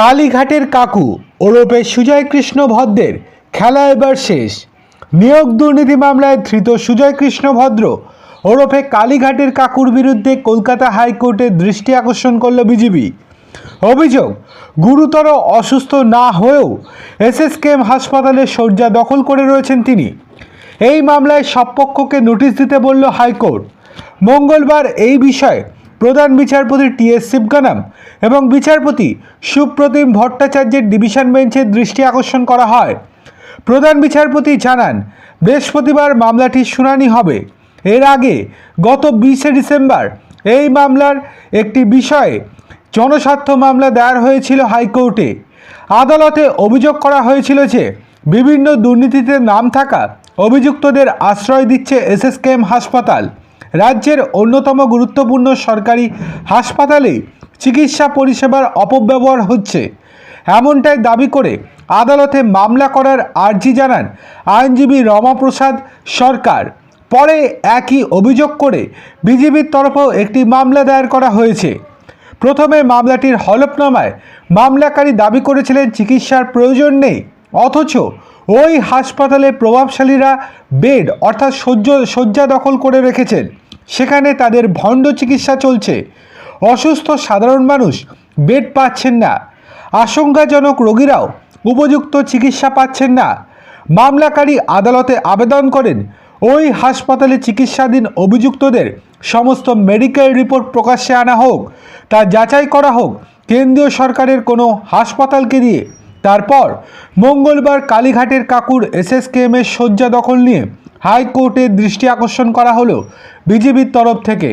কালীঘাটের কাকু ওরফে সুজয় কৃষ্ণ ভদ্রের খেলা এবার শেষ। নিয়োগ দুর্নীতি মামলায় ধৃত সুজয় কৃষ্ণ ভদ্র ওরফে কালীঘাটের কাকুর বিরুদ্ধে কলকাতা হাইকোর্টে দৃষ্টি আকর্ষণ করল বিজেপি অভিযোগ, গুরুতর অসুস্থ না হয়েও এসএসকেএম হাসপাতালে শয্যা দখল করে রয়েছেন তিনি। এই মামলায় সব পক্ষকে নোটিশ দিতে বলল হাইকোর্ট। মঙ্গলবার এই বিষয়ে প্রধান বিচারপতি টি এস শিবগানাম এবং বিচারপতি সুপ্রতিম ভট্টাচার্যের ডিভিশন বেঞ্চের দৃষ্টি আকর্ষণ করা হয়। প্রধান বিচারপতি জানান, বৃহস্পতিবার মামলাটির শুনানি হবে। এর আগে গত বিশে ডিসেম্বর এই মামলার একটি বিষয়ে জনস্বার্থ মামলা দায়ের হয়েছিল হাইকোর্টে। আদালতে অভিযোগ করা হয়েছিল যে বিভিন্ন দুর্নীতিতে নাম থাকা অভিযুক্তদের আশ্রয় দিচ্ছে এসএসকেএম হাসপাতাল। রাজ্যের অন্যতম গুরুত্বপূর্ণ সরকারি হাসপাতালে চিকিৎসা পরিষেবার অপব্যবহার হচ্ছে। এমনটাই দাবি করে আদালতে মামলা করার আর্জি জানান আইনজীবী রমাপ্রসাদ সরকার। পরে একই অভিযোগ করে বিজেপির তরফেও একটি মামলা দায়ের করা হয়েছে। প্রথমে মামলাটির হলফনামায় মামলাকারী দাবি করেছিলেন, চিকিৎসার প্রয়োজন নেই, অথচ ওই হাসপাতালে প্রভাবশালীরা বেড, অর্থাৎ শয্য শয্যা দখল করে রেখেছেন। সেখানে তাদের ভণ্ড চিকিৎসা চলছে। অসুস্থ সাধারণ মানুষ বেড পাচ্ছেন না। আশঙ্কাজনক রোগীরাও উপযুক্ত চিকিৎসা পাচ্ছেন না। মামলাকারী আদালতে আবেদন করেন, ওই হাসপাতালে চিকিৎসাধীন অভিযুক্তদের সমস্ত মেডিকেল রিপোর্ট প্রকাশ্যে আনা হোক, তা যাচাই করা হোক, কেন্দ্রীয় সরকারের কোনো হাসপাতালকে দিয়ে তারপর মঙ্গলবার কালীঘাটের কাকুর এসএসকেএম এর শয্যা দখল নিয়ে হাইকোর্টের দৃষ্টি আকর্ষণ করা হলো বিজেপির তরফ থেকে।